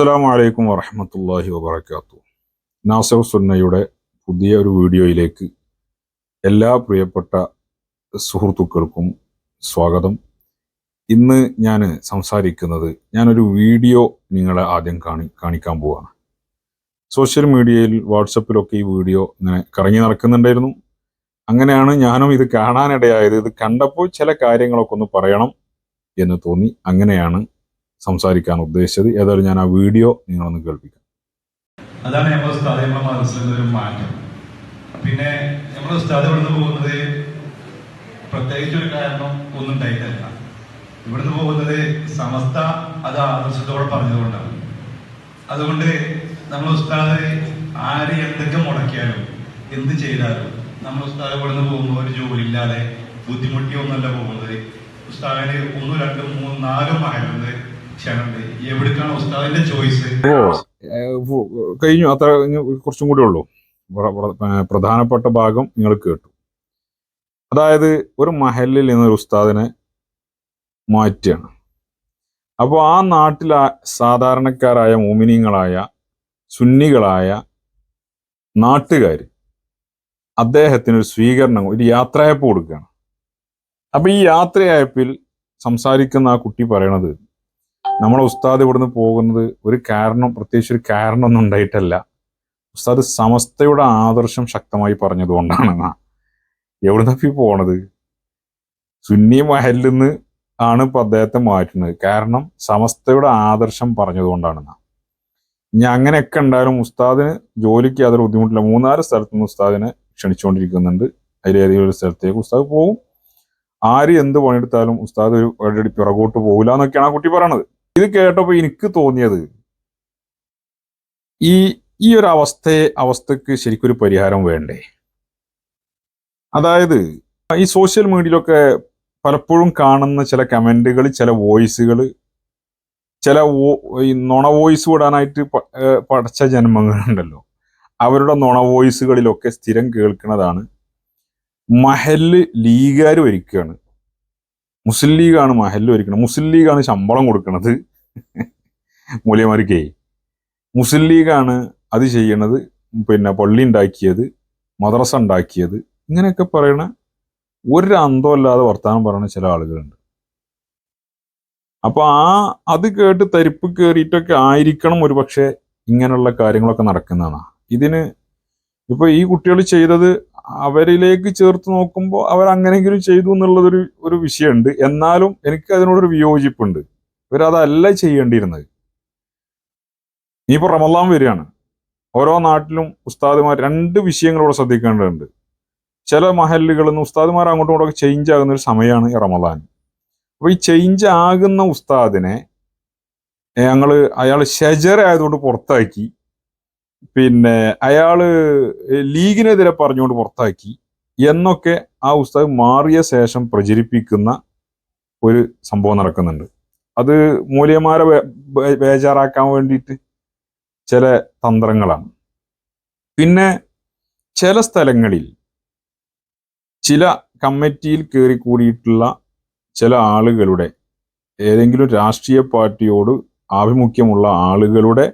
അസ്സലാമു വലൈക്കും വറഹമത്തല്ലാഹി വബർക്കാത്തു നാസർ സുന്നയുടെ പുതിയ ഒരു വീഡിയോയിലേക്ക് എല്ലാ പ്രിയപ്പെട്ട സുഹൃത്തുക്കൾക്കും സ്വാഗതം. ഇന്ന് ഞാൻ സംസാരിക്കുന്നത് ഞാനൊരു വീഡിയോ നിങ്ങളെ ആദ്യം കാണി കാണിക്കാൻ പോവാണ്. സോഷ്യൽ മീഡിയയിൽ വാട്സപ്പിലൊക്കെ ഈ വീഡിയോ ഇങ്ങനെ കറങ്ങി നടക്കുന്നുണ്ടായിരുന്നു. അങ്ങനെയാണ് ഞാനും ഇത് കാണാനിടയായത്. ഇത് കണ്ടപ്പോൾ ചില കാര്യങ്ങളൊക്കെ ഒന്ന് പറയണം എന്ന് തോന്നി. അങ്ങനെയാണ് സംസാരിക്കാൻ ഉദ്ദേശിച്ചത്. ഏതായാലും ഞാൻ ആ വീഡിയോ നിങ്ങളൊന്ന് കേൾപ്പിക്കാം. അതാണ് നമ്മുടെ ഉസ്താദ് നമ്മുടെ മനസ്സിൽ ഒരു മാറ്റം. പിന്നെ നമ്മുടെ ഉസ്താദ് ഇവിടുന്ന് പോകുന്നത് പ്രത്യേകിച്ച് ഒരു കാരണം ഒന്നും ഉണ്ടായിട്ടല്ല. ഇവിടുന്ന് പോകുന്നത് സമസ്ത അത് ആദർശത്തോടെ പറഞ്ഞതുകൊണ്ടാണ്. അതുകൊണ്ട് നമ്മൾ ഉസ്താദ് ആര് എന്തൊക്കെ മുടക്കിയാലും എന്ത് ചെയ്താലും നമ്മുടെ ഉസ്താദ് ഇവിടുന്ന് പോകുമ്പോൾ ഒരു ജോലി ഇല്ലാതെ ബുദ്ധിമുട്ടിയൊന്നുമല്ല പോകുന്നത്. ഉസ്താദിന് ഒന്നും രണ്ടും മൂന്നും നാലും മകനുണ്ട്. ഫു- കഴിഞ്ഞു. അത്ര കുറച്ചും കൂടി ഉള്ളൂ. പ്രധാനപ്പെട്ട ഭാഗം നിങ്ങൾ കേട്ടു. അതായത് ഒരു മഹലിൽ നിന്ന് ഒരു ഉസ്താദിനെ മാറ്റുകയാണ്. അപ്പോൾ ആ നാട്ടിലെ സാധാരണക്കാരായ മോമിനിയങ്ങളായ സുന്നികളായ നാട്ടുകാർ അദ്ദേഹത്തിന് ഒരു സ്വീകരണം ഒരു യാത്രയപ്പ് കൊടുക്കുകയാണ്. അപ്പോൾ ഈ യാത്രയപ്പിൽ സംസാരിക്കുന്ന ആ കുട്ടി പറയണത് നമ്മളെ ഉസ്താദ് ഇവിടുന്ന് പോകുന്നത് ഒരു കാരണം പ്രത്യേകിച്ച് ഒരു കാരണമൊന്നും ഉണ്ടായിട്ടല്ല. ഉസ്താദ് സമസ്തയുടെ ആദർശം ശക്തമായി പറഞ്ഞതുകൊണ്ടാണ് എന്നാ. എവിടുന്ന ഈ പോണത്? സുന്നി മഹലിൽ നിന്ന് ആണ് ഇപ്പൊ അദ്ദേഹത്തെ മാറ്റുന്നത്. കാരണം സമസ്തയുടെ ആദർശം പറഞ്ഞതുകൊണ്ടാണെന്നാ ഇനി അങ്ങനെയൊക്കെ ഉണ്ടായാലും ഉസ്താദിന് ജോലിക്ക് യാതൊരു ബുദ്ധിമുട്ടില്ല. മൂന്നാൽ സ്ഥലത്തു നിന്ന് ഉസ്താദിനെ ക്ഷണിച്ചുകൊണ്ടിരിക്കുന്നുണ്ട്. അതിലേതെങ്കിലും ഒരു സ്ഥലത്തേക്ക് ഉസ്താദ് പോകും ആര് എന്ത് പണിയെടുത്താലും ഉസ്താദ് ഒരു പിറകോട്ട് പോകില്ല എന്നൊക്കെയാണ് ആ കുട്ടി പറയണത്. ഇത് കേട്ടപ്പോൾ എനിക്ക് തോന്നിയത് ഈ ഈ ഒരു അവസ്ഥയെ അവസ്ഥക്ക് ശരിക്കൊരു പരിഹാരം വേണ്ടേ? അതായത് ഈ സോഷ്യൽ മീഡിയയിലൊക്കെ പലപ്പോഴും കാണുന്ന ചില കമന്റുകൾ ചില വോയിസുകൾ ചില ഈ നുണ വോയിസ് വിടാനായിട്ട് പഠിച്ച ജന്മങ്ങളുണ്ടല്ലോ. അവരുടെ നുണ വോയിസുകളിലൊക്കെ സ്ഥിരം കേൾക്കുന്നതാണ് മഹൽ ലീഗാർ ഭരിക്കുകയാണ് മുസ്ലിം ലീഗാണ് മഹൽ ഒരുക്കുന്നത് മുസ്ലിം ലീഗാണ് ശമ്പളം കൊടുക്കുന്നത് മൂല്യമാർക്കേ മുസ്ലിം ലീഗാണ് അത് ചെയ്യണത്. പിന്നെ പള്ളി ഉണ്ടാക്കിയത് മദ്രസ ഉണ്ടാക്കിയത് ഇങ്ങനെയൊക്കെ പറയണ ഒരു അന്തമില്ലാതെ വർത്തമാനം പറയുന്ന ചില ആളുകളുണ്ട്. അപ്പോൾ ആ അത് കേട്ട് തരിപ്പ് കയറിയിട്ടൊക്കെ ആയിരിക്കണം ഒരുപക്ഷെ ഇങ്ങനെയുള്ള കാര്യങ്ങളൊക്കെ നടക്കുന്നതാണ്. ഇതിന് ഇപ്പൊ ഈ കുട്ടികൾ ചെയ്തത് അവരിലേക്ക് ചേർത്ത് നോക്കുമ്പോൾ അവർ അങ്ങനെയെങ്കിലും ചെയ്തു എന്നുള്ളതൊരു ഒരു വിഷയമുണ്ട്. എന്നാലും എനിക്ക് അതിനോടൊരു വിയോജിപ്പുണ്ട്. ഇവരതല്ല ചെയ്യേണ്ടിയിരുന്നത്. ഇനിയിപ്പോൾ റമല്ലാം വരികയാണ്. ഓരോ നാട്ടിലും ഉസ്താദിമാർ രണ്ട് വിഷയങ്ങളോട് ശ്രദ്ധിക്കേണ്ടതുണ്ട്. ചില മഹല്ലുകളിൽ നിന്ന് ഉസ്താദിമാർ അങ്ങോട്ടും ഇങ്ങോട്ടും ചേഞ്ച് ആകുന്ന ഒരു സമയമാണ് ഈ റമലാൻ അപ്പൊ ഈ ചേഞ്ച് ആകുന്ന ഉസ്താദിനെ ഞങ്ങൾ അയാൾ ഷെജർ ആയതുകൊണ്ട് പുറത്താക്കി. പിന്നെ അയാൾ ലീഗിനെതിരെ പറഞ്ഞുകൊണ്ട് പുറത്താക്കി. എന്നൊക്കെ ആ പുസ്തകം മാറിയ ശേഷം പ്രചരിപ്പിക്കുന്ന ഒരു സംഭവം നടക്കുന്നുണ്ട്. അത് മൂല്യന്മാരെ ബേജാറാക്കാൻ വേണ്ടിയിട്ട് ചില തന്ത്രങ്ങളാണ്. പിന്നെ ചില സ്ഥലങ്ങളിൽ ചില കമ്മിറ്റിയിൽ കയറി കൂടിയിട്ടുള്ള ചില ആളുകളുടെ ഏതെങ്കിലും രാഷ്ട്രീയ പാർട്ടിയോട് ആഭിമുഖ്യമുള്ള ആളുകളുടെ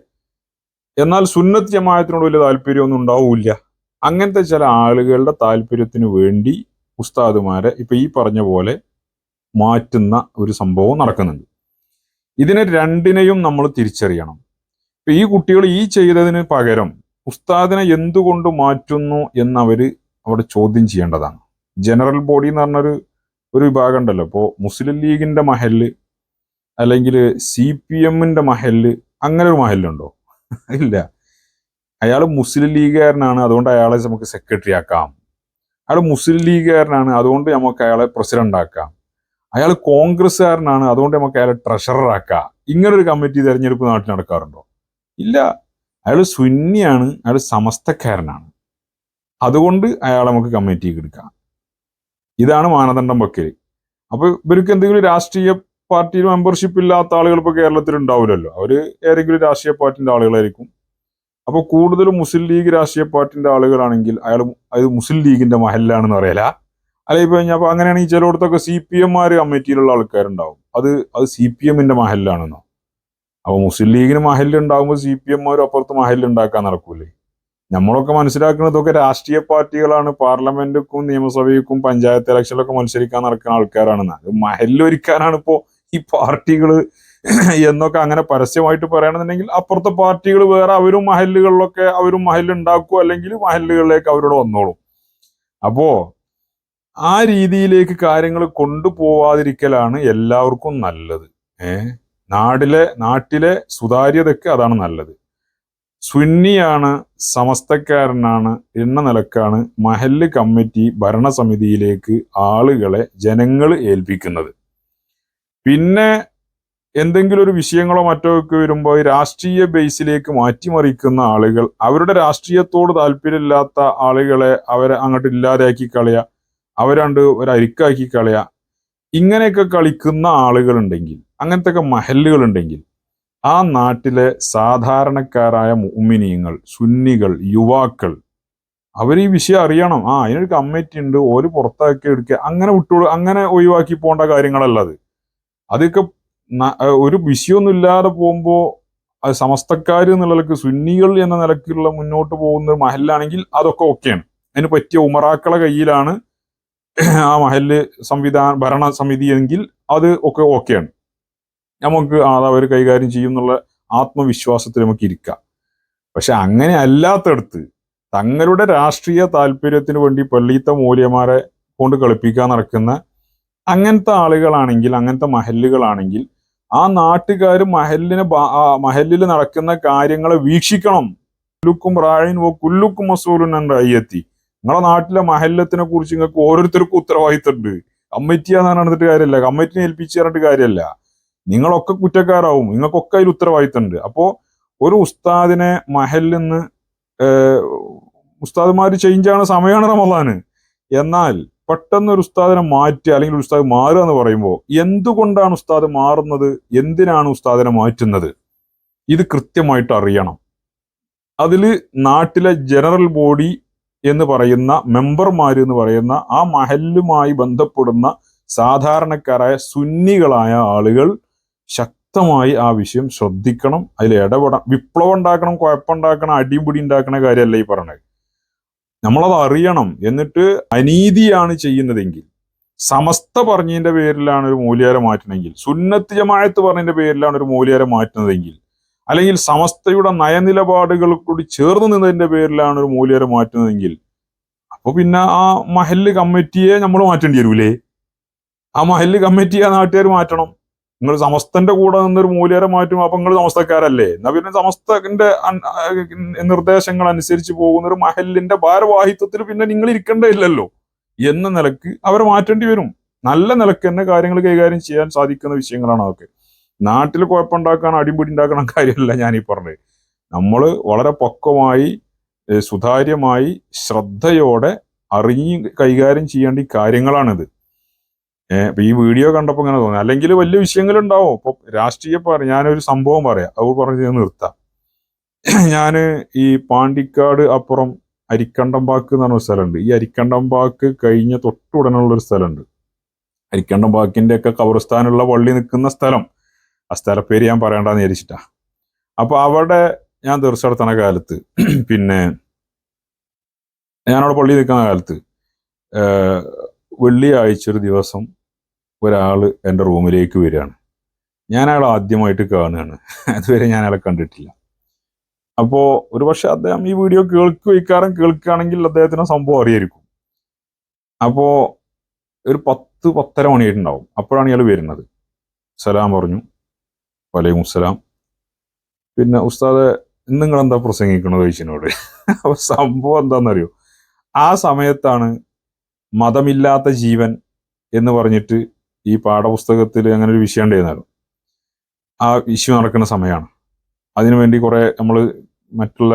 എന്നാൽ സുന്നത്ത് ജമായത്തിനോട് വലിയ താല്പര്യമൊന്നും ഉണ്ടാവില്ല. അങ്ങനത്തെ ചില ആളുകളുടെ താല്പര്യത്തിന് വേണ്ടി ഉസ്താദുമാരെ ഇപ്പൊ ഈ പറഞ്ഞ പോലെ മാറ്റുന്ന ഒരു സംഭവം നടക്കുന്നുണ്ട്. ഇതിനെ രണ്ടിനെയും നമ്മൾ തിരിച്ചറിയണം. ഇപ്പൊ ഈ കുട്ടികൾ ഈ ചെയ്തതിന് പകരം ഉസ്താദിനെ എന്തുകൊണ്ട് മാറ്റുന്നു എന്നവർ അവിടെ ചോദ്യം ചെയ്യേണ്ടതാണ്. ജനറൽ ബോഡി എന്ന് പറഞ്ഞൊരു ഒരു വിഭാഗം ഉണ്ടല്ലോ. ഇപ്പോൾ മുസ്ലിം ലീഗിന്റെ മഹൽ അല്ലെങ്കിൽ സി പി എമ്മിന്റെ മഹൽ അങ്ങനെ ഒരു മഹലുണ്ടോ ഇല്ല. അയാൾ മുസ്ലിം ലീഗുകാരനാണ് അതുകൊണ്ട് അയാളെ നമുക്ക് സെക്രട്ടറി ആക്കാം. അയാൾ മുസ്ലിം ലീഗുകാരനാണ് അതുകൊണ്ട് നമുക്ക് അയാളെ പ്രസിഡന്റ് ആക്കാം. അയാൾ കോൺഗ്രസ്സുകാരനാണ് അതുകൊണ്ട് നമുക്ക് അയാളെ ട്രഷറർ ആക്കാം. ഇങ്ങനൊരു കമ്മിറ്റി തിരഞ്ഞെടുപ്പ് നാട്ടിൽ നടക്കാറുണ്ടോ? ഇല്ല. അയാൾ സുന്നിയാണ് അയാൾ സമസ്തക്കാരനാണ്. അതുകൊണ്ട് അയാളെ നമുക്ക് കമ്മിറ്റിക്ക് എടുക്കാം. ഇതാണ് മാനദണ്ഡം വെക്കൽ അപ്പൊ ഇവർക്ക് എന്തെങ്കിലും രാഷ്ട്രീയ പാർട്ടിയിൽ മെമ്പർഷിപ്പ് ഇല്ലാത്ത ആളുകൾ ഇപ്പൊ കേരളത്തിൽ ഉണ്ടാവില്ലല്ലോ അവർ ഏതെങ്കിലും രാഷ്ട്രീയ പാർട്ടിന്റെ ആളുകളായിരിക്കും. അപ്പോൾ കൂടുതലും മുസ്ലിം ലീഗ് രാഷ്ട്രീയ പാർട്ടിന്റെ ആളുകളാണെങ്കിൽ അയാൾ അത് മുസ്ലിം ലീഗിന്റെ മഹലിലാണെന്ന് പറയല അല്ലെ ഇപ്പൊ ഞാൻ അപ്പൊ അങ്ങനെയാണെങ്കിൽ ചിലയിടത്തൊക്കെ സി പി എംമാര് കമ്മിറ്റിയിലുള്ള ആൾക്കാരുണ്ടാവും. അത് അത് സി പി എമ്മിന്റെ മഹലിലാണെന്നോ. അപ്പൊ മുസ്ലിം ലീഗിന് മഹല്ല് ഉണ്ടാകുമ്പോൾ സി പി എമ്മാരും അപ്പുറത്ത് മഹല്ല് ഉണ്ടാക്കാൻ നടക്കൂലേ. നമ്മളൊക്കെ മനസ്സിലാക്കുന്നതൊക്കെ രാഷ്ട്രീയ പാർട്ടികളാണ്. പാർലമെന്റുക്കും നിയമസഭയ്ക്കും പഞ്ചായത്ത് ഇലക്ഷനിലൊക്കെ മത്സരിക്കാൻ നടക്കുന്ന ആൾക്കാരാണെന്ന്. അത് മഹല്ല് ഒരുക്കാനാണ് ഇപ്പോ ഈ പാർട്ടികൾ എന്നൊക്കെ അങ്ങനെ പരസ്യമായിട്ട് പറയണമെന്നുണ്ടെങ്കിൽ അപ്പുറത്തെ പാർട്ടികൾ വേറെ അവരും മഹല്ലുകളിലൊക്കെ അവരും മഹല്ലുണ്ടാക്കുക അല്ലെങ്കിൽ മഹല്ലുകളിലേക്ക് അവരോട് വന്നോളും. അപ്പോ ആ രീതിയിലേക്ക് കാര്യങ്ങൾ കൊണ്ടുപോവാതിരിക്കലാണ് എല്ലാവർക്കും നല്ലത്. ഏ? നാടിലെ നാട്ടിലെ സുതാര്യതയ്ക്ക് അതാണ് നല്ലത്. സുന്നിയാണ് സമസ്തക്കാരനാണ് എന്ന നിലക്കാണ് മഹല്ല് കമ്മിറ്റി ഭരണസമിതിയിലേക്ക് ആളുകളെ ജനങ്ങൾ ഏൽപ്പിക്കുന്നത്. പിന്നെ എന്തെങ്കിലും ഒരു വിഷയങ്ങളോ മറ്റോ ഒക്കെ വരുമ്പോൾ രാഷ്ട്രീയ ബേസിലേക്ക് മാറ്റിമറിക്കുന്ന ആളുകൾ അവരുടെ രാഷ്ട്രീയത്തോട് താല്പര്യമില്ലാത്ത ആളുകളെ അവരെ അങ്ങോട്ട് ഇല്ലാതാക്കി കളയുക അവരണ്ട് ഒരു അരിക്കാക്കി കളയുക ഇങ്ങനെയൊക്കെ കളിക്കുന്ന ആളുകളുണ്ടെങ്കിൽ അങ്ങനത്തെ ഒക്കെ മഹല്ലുകൾ ഉണ്ടെങ്കിൽ ആ നാട്ടിലെ സാധാരണക്കാരായ മുഅ്മിനീങ്ങൾ സുന്നികൾ യുവാക്കൾ അവർ ഈ വിഷയം അറിയണം. ആ അതിനൊരു കമ്മിറ്റി ഉണ്ട് ഓര് പുറത്താക്കി എടുക്കുക അങ്ങനെ വിട്ടു അങ്ങനെ ഒഴിവാക്കി പോകേണ്ട കാര്യങ്ങളല്ല അത്. അതൊക്കെ ഒരു വിഷയമൊന്നും ഇല്ലാതെ പോകുമ്പോൾ അത് സമസ്തക്കാർ എന്നുള്ളവർക്ക് സുന്നികൾ എന്ന നിലക്കുള്ള മുന്നോട്ട് പോകുന്ന ഒരു മഹലിലാണെങ്കിൽ അതൊക്കെ ഓക്കെയാണ്. അതിന് പറ്റിയ ഉമറാക്കളെ കയ്യിലാണ് ആ മഹൽ സംവിധാന ഭരണ സമിതി എങ്കിൽ അത് ഒക്കെ ഓക്കെയാണ്. നമുക്ക് അത് അവർ കൈകാര്യം ചെയ്യും എന്നുള്ള ആത്മവിശ്വാസത്തിൽ നമുക്ക് ഇരിക്കാം. പക്ഷെ അങ്ങനെ അല്ലാത്തടത്ത് തങ്ങളുടെ രാഷ്ട്രീയ താല്പര്യത്തിന് വേണ്ടി പള്ളിയത്തെ മൂല്യമാരെ കൊണ്ട് കളിപ്പിക്കാൻ നടക്കുന്ന അങ്ങനത്തെ ആളുകളാണെങ്കിൽ അങ്ങനത്തെ മഹല്ലുകളാണെങ്കിൽ ആ നാട്ടുകാർ മഹലിന് മഹലിൽ നടക്കുന്ന കാര്യങ്ങളെ വീക്ഷിക്കണം. കുല്ലുക്കും റാഴിൻ വോ കുല്ലുക്കും മസൂലുൻ അയ്യെത്തി നിങ്ങളെ നാട്ടിലെ മഹല്ലത്തിനെ കുറിച്ച് നിങ്ങൾക്ക് ഓരോരുത്തർക്കും ഉത്തരവാദിത്തമുണ്ട്. കമ്മിറ്റിയാന്ന് പറഞ്ഞിട്ട് കാര്യമല്ല. കമ്മിറ്റിനെ ഏൽപ്പിച്ച് പറഞ്ഞിട്ട് കാര്യമല്ല. നിങ്ങളൊക്കെ കുറ്റക്കാരാവും. നിങ്ങൾക്കൊക്കെ അതിൽ ഉത്തരവാദിത്തമുണ്ട്. അപ്പോ ഒരു ഉസ്താദിനെ മഹലിൽ നിന്ന് ഉസ്താദ്മാർ ചേഞ്ചാണ് സമയമാണ് റമദാന്. എന്നാൽ പെട്ടെന്ന് ഒരു ഉസ്താദിനെ മാറ്റി അല്ലെങ്കിൽ ഒരു ഉസ്താദ് മാറുക എന്ന് പറയുമ്പോൾ എന്തുകൊണ്ടാണ് ഉസ്താദ് മാറുന്നത്? എന്തിനാണ് ഉസ്താദിനെ മാറ്റുന്നത്? ഇത് കൃത്യമായിട്ട് അറിയണം. അതിൽ നാട്ടിലെ ജനറൽ ബോഡി എന്ന് പറയുന്ന മെമ്പർമാർ എന്ന് പറയുന്ന ആ മഹലുമായി ബന്ധപ്പെടുന്ന സാധാരണക്കാരായ സുന്നികളായ ആളുകൾ ശക്തമായി ആ വിഷയം ശ്രദ്ധിക്കണം. അതിൽ ഇടപെടണം വിപ്ലവം ഉണ്ടാക്കണം കുഴപ്പമുണ്ടാക്കണം അടിപിടി ഉണ്ടാക്കണ കാര്യമല്ല ഈ പറഞ്ഞത്. നമ്മളത് അറിയണം എന്നിട്ട് അനീതിയാണ് ചെയ്യുന്നതെങ്കിൽ സമസ്ത പറഞ്ഞതിന്റെ പേരിലാണ് ഒരു മൂല്യാരെ മാറ്റണമെങ്കിൽ സുന്നത്ത് ജമായത്ത് പറഞ്ഞതിന്റെ പേരിലാണ് ഒരു മൂല്യാരെ മാറ്റുന്നതെങ്കിൽ അല്ലെങ്കിൽ സമസ്തയുടെ നയനിലപാടുകൾ കൂടി ചേർന്ന് നിന്നതിന്റെ പേരിലാണ് ഒരു മൂല്യാരെ മാറ്റുന്നതെങ്കിൽ അപ്പോൾ പിന്നെ ആ മഹല്ല് കമ്മിറ്റിയെ നമ്മൾ മാറ്റേണ്ടി വരൂലേ? ആ മഹല്ല് കമ്മിറ്റി ആ നാട്ടുകാർ മാറ്റണം. നിങ്ങൾ സമസ്തന്റെ കൂടെ നിന്നൊരു മൂല്യരെ മാറ്റും. അപ്പൊ നിങ്ങൾ സമസ്തക്കാരല്ലേ? എന്നാ പിന്നെ സമസ്തന്റെ നിർദ്ദേശങ്ങൾ അനുസരിച്ച് പോകുന്ന ഒരു മഹലിന്റെ ഭാരവാഹിത്വത്തിൽ പിന്നെ നിങ്ങൾ ഇരിക്കേണ്ടതില്ലല്ലോ. എന്ന നിലയ്ക്ക് അവർ മാറ്റേണ്ടി വരും. നല്ല നിലയ്ക്ക് തന്നെ കാര്യങ്ങൾ കൈകാര്യം ചെയ്യാൻ സാധിക്കുന്ന വിഷയങ്ങളാണ് അതൊക്കെ. നാട്ടിൽ കുഴപ്പമുണ്ടാക്കാൻ അടിപിടി ഉണ്ടാക്കണ കാര്യമല്ല ഞാൻ ഈ പറഞ്ഞത്. നമ്മൾ വളരെ പക്വമായി സുതാര്യമായി ശ്രദ്ധയോടെ അറിഞ്ഞ് കൈകാര്യം ചെയ്യേണ്ട ഈ കാര്യങ്ങളാണിത്. ഏഹ് ഈ വീഡിയോ കണ്ടപ്പോൾ ഇങ്ങനെ തോന്നി. അല്ലെങ്കിൽ വലിയ വിഷയങ്ങളുണ്ടാവും. അപ്പൊ രാഷ്ട്രീയ പറയാം ഞാനൊരു സംഭവം പറയാം. അത് പറഞ്ഞ് ഞാൻ നിർത്താം. ഞാൻ ഈ പാണ്ടിക്കാട് അപ്പുറം അരിക്കണ്ടമ്പാക്ക് എന്ന് പറഞ്ഞ സ്ഥലമുണ്ട്. ഈ അരിക്കണ്ടമ്പാക്ക് കഴിഞ്ഞ തൊട്ടുടനുള്ളൊരു സ്ഥലമുണ്ട്. അരിക്കണ്ടമ്പാക്കിന്റെ ഒക്കെ കബർസ്ഥാനുള്ള പള്ളി നിൽക്കുന്ന സ്ഥലം. ആ സ്ഥലപ്പേര് ഞാൻ പറയണ്ടെന്ന് വിചാരിച്ചിട്ടാ. അപ്പൊ അവിടെ ഞാൻ തീർച്ചയായിട്ടുന്ന കാലത്ത് പിന്നെ ഞാനവിടെ പള്ളി നിൽക്കുന്ന കാലത്ത് വെള്ളിയാഴ്ച ഒരു ദിവസം ഒരാൾ എന്റെ റൂമിലേക്ക് വരികയാണ്. ഞാൻ അയാൾ ആദ്യമായിട്ട് കാണുകയാണ്. അതുവരെ ഞാൻ അയാളെ കണ്ടിട്ടില്ല. അപ്പോൾ ഒരു പക്ഷെ അദ്ദേഹം ഈ വീഡിയോ കേൾക്കുവയ്ക്കാരൻ കേൾക്കുകയാണെങ്കിൽ അദ്ദേഹത്തിന് സംഭവം അറിയായിരിക്കും. അപ്പോൾ ഒരു പത്ത് പത്തര മണിയായിട്ടുണ്ടാവും. അപ്പോഴാണ് ഇയാൾ വരുന്നത്. സലാം പറഞ്ഞു. വലൈക്കും സലാം. പിന്നെ ഉസ്താദ് ഇന്ന് നിങ്ങൾ പ്രസംഗിക്കണത് ചോദിച്ചതിനോട് അപ്പോൾ സംഭവം എന്താണെന്നറിയോ? ആ സമയത്താണ് മതമില്ലാത്ത ജീവൻ എന്ന് പറഞ്ഞിട്ട് ഈ പാഠപുസ്തകത്തിൽ അങ്ങനെ ഒരു വിഷയം ഉണ്ടായിരുന്നാലും ആ ഇഷ്യൂ നടക്കുന്ന സമയമാണ് അതിനുവേണ്ടി കുറേ നമ്മൾ മറ്റുള്ള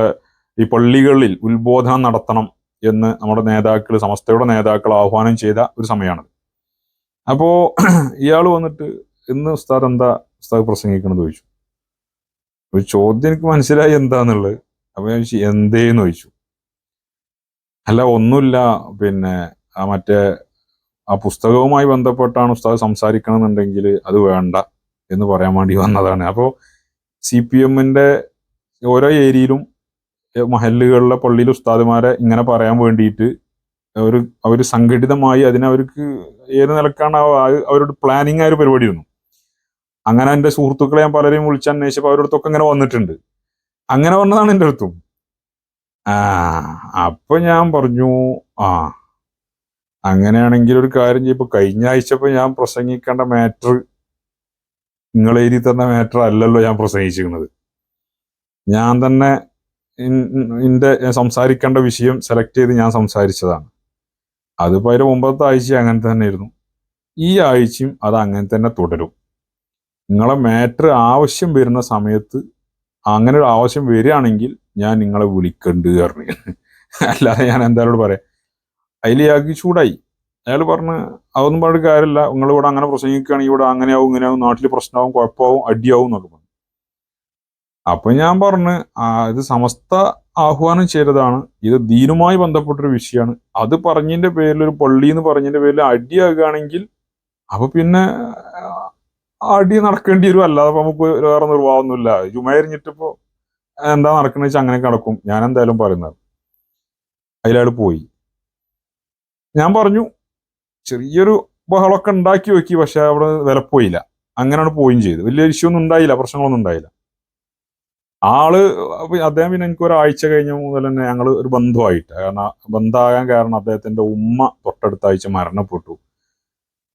ഈ പള്ളികളിൽ ഉത്ബോധനം നടത്തണം എന്ന് നമ്മുടെ നേതാക്കൾ സമസ്തയുടെ നേതാക്കൾ ആഹ്വാനം ചെയ്ത ഒരു സമയമാണ് അപ്പോ ഇയാൾ വന്നിട്ട് ഇന്ന് ഉസ്താദ് എന്താ ഉസ്താദ് പ്രസംഗിക്കണമെന്ന് ചോദിച്ചു. ഒരു ചോദ്യം എനിക്ക് മനസ്സിലായി എന്താന്നുള്ളത്. അപ്പോൾ ഞാൻ ചോദിച്ചു എന്തേന്ന് ചോദിച്ചു. അല്ല ഒന്നുമില്ല. പിന്നെ ആ മറ്റേ ആ പുസ്തകവുമായി ബന്ധപ്പെട്ടാണ് ഉസ്താദ് സംസാരിക്കണമെന്നുണ്ടെങ്കിൽ അത് വേണ്ട എന്ന് പറയാൻ വേണ്ടി വന്നതാണ്. അപ്പോൾ സി പി എമ്മിന്റെ ഓരോ ഏരിയയിലും മഹല്ലുകളിലെ പള്ളിയിൽ ഉസ്താദുമാരെ ഇങ്ങനെ പറയാൻ വേണ്ടിയിട്ട് ഒരു അവർ സംഘടിതമായി അതിനെ അവർക്ക് ഏത് നിലക്കാണ് അവരോട് പ്ലാനിങ് ആയ ഒരു വന്നു. അങ്ങനെ എന്റെ സുഹൃത്തുക്കളെ ഞാൻ പലരെയും വിളിച്ച് അന്വേഷിച്ചപ്പോൾ ഇങ്ങനെ വന്നിട്ടുണ്ട്. അങ്ങനെ വന്നതാണ് എന്റെ അടുത്തും. ആ അപ്പൊ ഞാൻ പറഞ്ഞു ആ അങ്ങനെയാണെങ്കിൽ ഒരു കാര്യം ചെയ്യപ്പോ കഴിഞ്ഞ ആഴ്ച ഇപ്പൊ ഞാൻ പ്രസംഗിക്കേണ്ട മാറ്റർ നിങ്ങൾ എഴുതി തന്ന മാറ്റർ അല്ലല്ലോ ഞാൻ പ്രസംഗിച്ചിരുന്നത് ഞാൻ തന്നെ എന്റെ സംസാരിക്കേണ്ട വിഷയം സെലക്ട് ചെയ്ത് ഞാൻ സംസാരിച്ചതാണ്. അതിപ്പോ അതിന്റെ മുമ്പത്തെ ആഴ്ച അങ്ങനെ തന്നെ ആയിരുന്നു ഈ ആഴ്ചയും അത് അങ്ങനെ തന്നെ തുടരും. നിങ്ങളെ മാറ്റർ ആവശ്യം വരുന്ന സമയത്ത് അങ്ങനെ ഒരു ആവശ്യം വരികയാണെങ്കിൽ ഞാൻ നിങ്ങളെ വിളിക്കണ്ട് പറഞ്ഞു. അല്ലാതെ ഞാൻ എന്തായാലും പറയാം. അതിൽ ഇയാൾക്ക് ചൂടായി. അയാൾ പറഞ്ഞ് അതൊന്നും പറഞ്ഞിട്ട് കാര്യമില്ല. നിങ്ങൾ ഇവിടെ അങ്ങനെ പ്രസംഗിക്കുകയാണെങ്കിൽ ഇവിടെ അങ്ങനെയാവും ഇങ്ങനെയാവും നാട്ടിൽ പ്രശ്നമാവും കുഴപ്പമാവും അടിയാവും എന്നൊക്കെ പറഞ്ഞു. അപ്പൊ ഞാൻ പറഞ്ഞ് ഇത് സമസ്ത ആഹ്വാനം ചെയ്തതാണ്. ഇത് ദീനുമായി ബന്ധപ്പെട്ടൊരു വിഷയമാണ്. അത് പറഞ്ഞതിന്റെ പേരിൽ ഒരു പള്ളി എന്ന് പറഞ്ഞതിന്റെ പേരിൽ അടിയാകുകയാണെങ്കിൽ അപ്പൊ പിന്നെ അടി നടക്കേണ്ടി വരും. അല്ലാതെ നമുക്ക് വേറെ നിർവാഹമൊന്നുമില്ല. ജുമയിരിഞ്ഞിട്ടിപ്പോ എന്താ നടക്കുന്നത് വെച്ചാൽ അങ്ങനെ കിടക്കും. ഞാൻ എന്തായാലും പറയുന്നത്. അതിലയാൾ പോയി. ഞാൻ പറഞ്ഞു ചെറിയൊരു ബഹളമൊക്കെ ഉണ്ടാക്കി നോക്കി പക്ഷെ അവിടെ വിലപ്പോയില്ല അങ്ങനെയാണ് പോവുകയും ചെയ്തു വലിയ ഇഷ്യൂ ഒന്നും ഉണ്ടായില്ല പ്രശ്നങ്ങളൊന്നും ഉണ്ടായില്ല. ആൾ അദ്ദേഹം പിന്നെ എനിക്ക് ഒരാഴ്ച കഴിഞ്ഞ മുതൽ തന്നെ ഞങ്ങൾ ഒരു ബന്ധുവായിട്ട്. കാരണം ബന്ധമാകാൻ കാരണം അദ്ദേഹത്തിന്റെ ഉമ്മ തൊട്ടടുത്ത ആഴ്ച മരണപ്പെട്ടു.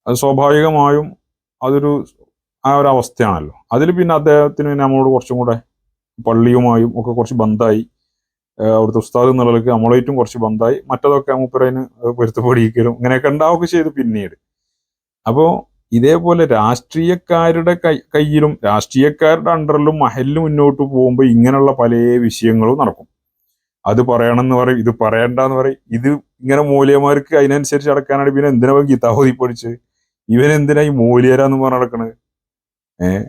അത് സ്വാഭാവികമായും അതൊരു ആ ഒരു അവസ്ഥയാണല്ലോ. അതിൽ പിന്നെ അദ്ദേഹത്തിന് നമ്മളോട് കുറച്ചും കൂടെ പള്ളിയുമായും ഒക്കെ കുറച്ച് ബന്ധമായി. അവിടുത്തെ ഉസ്താദ് എന്നുള്ളവർക്ക് നമ്മളായിട്ടും കുറച്ച് ബന്ധമായി മറ്റതൊക്കെ മൂപ്പരതിന് പൊരുത്തപ്പെടിക്കലും ഇങ്ങനെയൊക്കെ ഉണ്ടാവുകയൊക്കെ ചെയ്ത് പിന്നീട്. അപ്പോൾ ഇതേപോലെ രാഷ്ട്രീയക്കാരുടെ കൈ കയ്യിലും രാഷ്ട്രീയക്കാരുടെ അണ്ടറിലും മഹലിലും മുന്നോട്ട് പോകുമ്പോൾ ഇങ്ങനെയുള്ള പല വിഷയങ്ങളും നടക്കും. അത് പറയണമെന്ന് പറയും ഇത് പറയണ്ടെന്ന് പറയും. ഇത് ഇങ്ങനെ മൂല്യമാർക്ക് അതിനനുസരിച്ച് അടക്കാനാണ് പിന്നെ എന്തിനാ ഗീതാഹോദി പഠിച്ച് ഇവൻ എന്തിനാ ഈ മൂല്യരാന്ന് പറഞ്ഞ് നടക്കണത്? ഏഹ്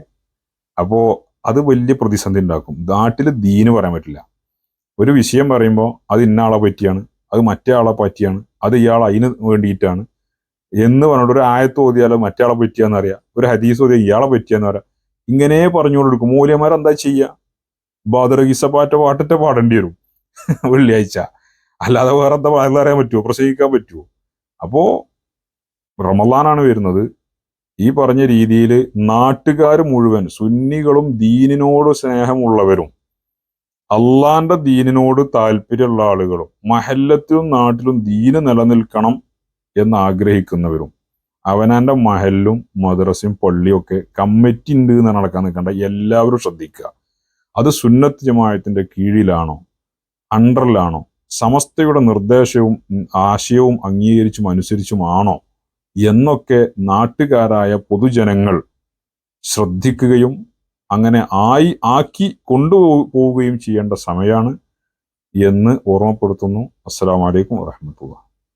അപ്പോ അത് വലിയ പ്രതിസന്ധി ഉണ്ടാക്കും. നാട്ടിൽ ദീന് പറയാൻ പറ്റില്ല. ഒരു വിഷയം പറയുമ്പോൾ അത് ഇന്ന ആളെ പറ്റിയാണ് അത് മറ്റേ ആളെ പറ്റിയാണ് അത് ഇയാൾ അതിന് വേണ്ടിയിട്ടാണ് എന്ന് പറഞ്ഞിട്ട് ഒരു ആയത്ത് ഓതിയാലോ മറ്റേ പറ്റിയാന്ന് അറിയാം ഒരു ഹദീസ് ഓതിയാൽ ഇയാളെ പറ്റിയാന്ന് പറയാം ഇങ്ങനെ പറഞ്ഞുകൊണ്ടിരിക്കും മൂല്യമാർ എന്താ ചെയ്യുക ബാദറഗീസപ്പാറ്റ പാട്ടിട്ട് പാടേണ്ടി വരും. വെള്ളിയാഴ്ച. അല്ലാതെ വേറെ എന്താ പാടില്ല അറിയാൻ പറ്റുമോ? പ്രസംഗിക്കാൻ പറ്റുമോ? അപ്പോ റമദാനാണ് വരുന്നത്. ഈ പറഞ്ഞ രീതിയിൽ നാട്ടുകാർ മുഴുവൻ സുന്നികളും ദീനിനോട് സ്നേഹമുള്ളവരും അള്ളാന്റെ ദീനിനോട് താല്പര്യമുള്ള ആളുകളും മഹല്ലത്തിലും നാട്ടിലും ദീന് നിലനിൽക്കണം എന്ന് ആഗ്രഹിക്കുന്നവരും അവനാന്റെ മഹലും മദ്രസയും പള്ളിയും ഒക്കെ കമ്മിറ്റി ഉണ്ട് എന്ന് നടക്കാൻ നിൽക്കേണ്ട എല്ലാവരും ശ്രദ്ധിക്കുക. അത് സുന്നത്ത് ജമായത്തിന്റെ കീഴിലാണോ? അണ്ടറിലാണോ സമസ്തയുടെ നിർദ്ദേശവും ആശയവും അംഗീകരിച്ചും അനുസരിച്ചുമാണോ? എന്നൊക്കെ നാട്ടുകാരായ പൊതുജനങ്ങൾ ശ്രദ്ധിക്കുകയും അങ്ങനെ ആയി ആക്കി കൊണ്ടുപോവുകയും ചെയ്യേണ്ട സമയമാണ് എന്ന് ഓർമ്മപ്പെടുത്തുന്നു. അസ്സാം വലൈക്കും വറഹമത്തുള്ള